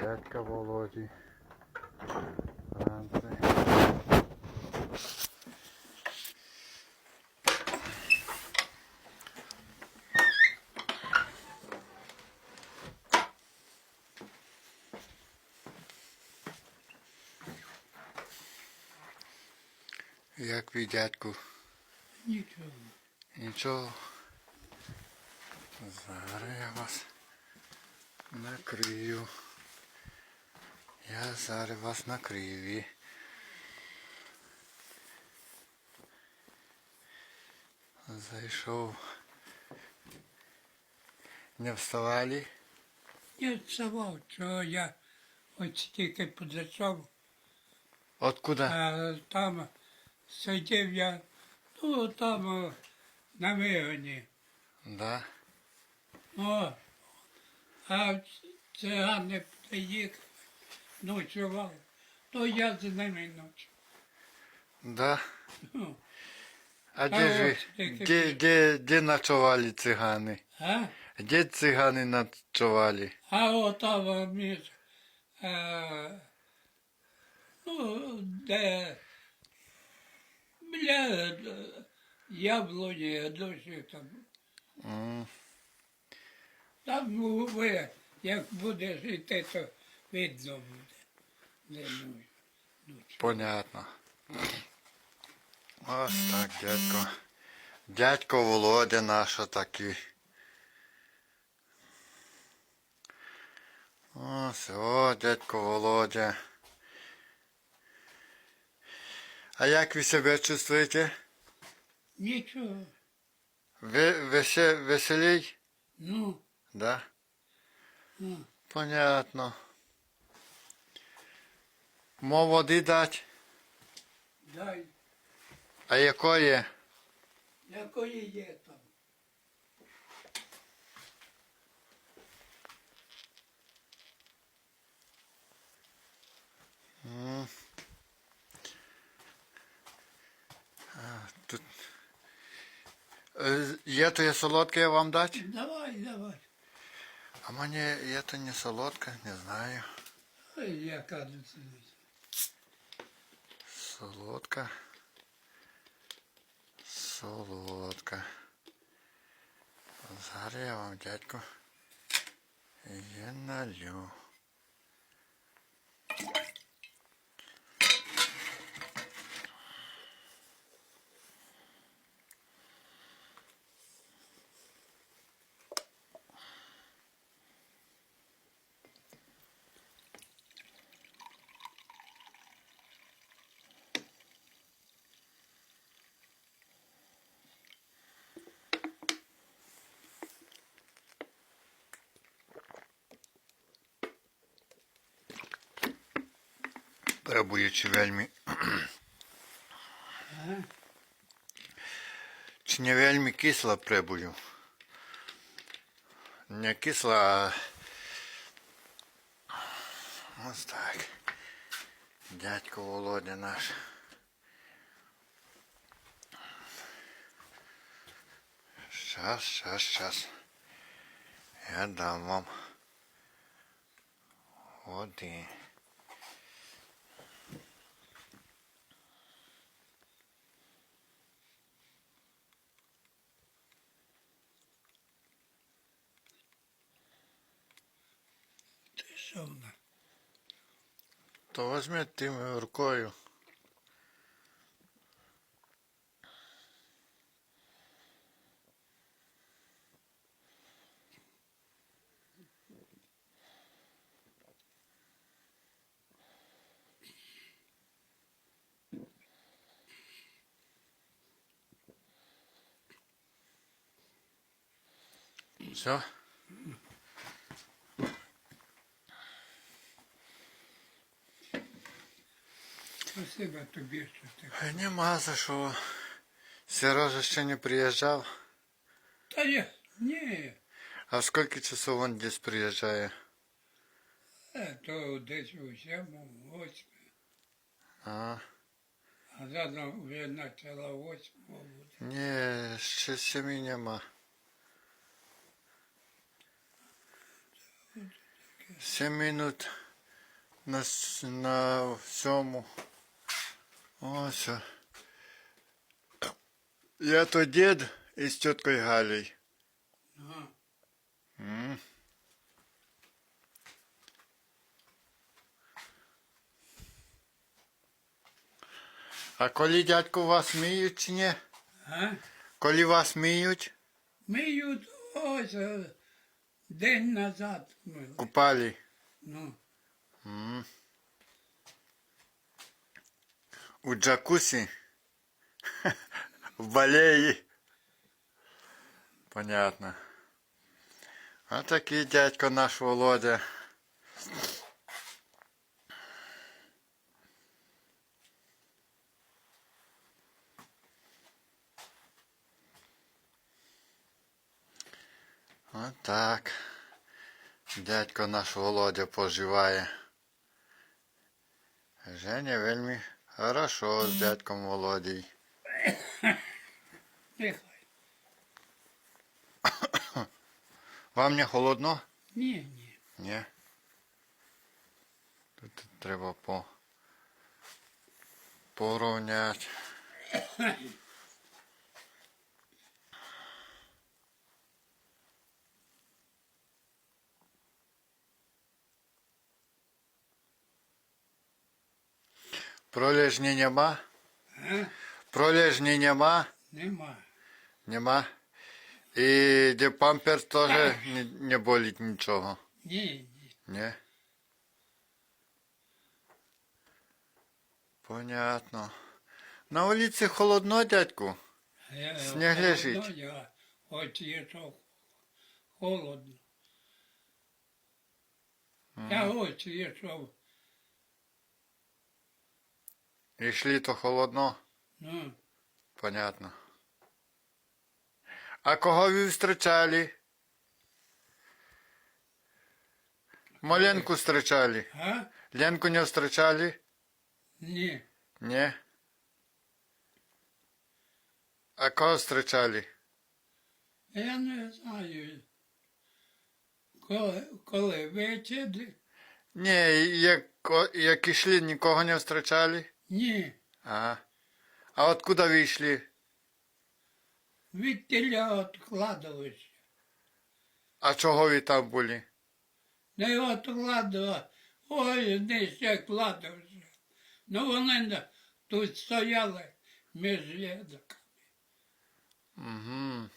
дядька Володі. Франци. Як ви, дядьку? Нічого. Нічого. Зараз я вас накрию. Я зараз вас накрию. Зайшов. Не вставали? Я вставав, що я ось тільки підійшов, Откуда? там сидів я, ну там на вигоні. Да. О, а цигани приїхали, ночували, то я з ними ночував. Да. Ну, А де ж ви? от Де, де, де ночували цигани? А? Де цигани ночували? А отава між, е, ну, де біля е, яблуні, дощі там. М, Там ну, ви, як будеш йти, то видно буде. Понятно. Ось так, дядько. Дядько Володя наш такий. Ось, о, дядько Володя. А як ви себе чувствуєте? Нічого. Ви весе, веселій? Ну, Да? ну, Понятно. Мо води дать? дай, А якої? якої є там. М. А, Тут... Е, Є то є солодке я вам дати? Давай, давай. А мені є то не солодке, не знаю. Ой, яка це. Солодка. Солодка. Зараз я вам, дядько, її налью. Пробую, чи вельми. Чи не вельми кисла прибую? Не кисла, а ось так. Дядько Володя наш. Щас, щас, щас. Я дам вам води. Ти що вона? То возьми тим рукою. Все? Спасибо тобі, що ти. Е, Нема за що. Сережа ще не приїжджав. Та я, ні, А скільки часов він десь приїжджає? е, то десь у сьому, восьму, А, а зараз вже почала восьмого буде. ні, ще сім'ї нема. Сім минут на, на всьому. Ось. о. Я то дід із тіткою Галею. Ага. М. А коли дядьку вас миють чи ні? А? Коли вас миють, Миють ось е, день назад мили. купали. Ну, М. У джакусі. В балеї. Понятно. А такий дядько наш Володя. Отак. Дядько наш Володя поживає. Женя вельми хорошо з дядьком Володій. нехай. Вам не холодно? Ні, ні. Ні. Тут треба по порівняти. Пролежні нема? А? Пролежні нема? Нема. Нема. І де памперс теж не, не болить нічого. Ні, ні. Ні. Понятно. На вулиці холодно, дядьку. Я- Сніг холодно, лежить. Я є що холодно. Я ось є Йшли то холодно. ну, Понятно. А кого ви зустрічали? Маленьку зустрічали. а? Ленку не зустрічали? Ні. Ні. А кого зустрічали? Я не знаю. Коли, коли вечір? Ні, як, як йшли, нікого не зустрічали? Ні. Ага. А откуда ви йшли? Від тіля відкладалося. А чого ви там були? Не відкладала. Ой, десь я кладався. Ну вони тут стояли між ядоками. Угу.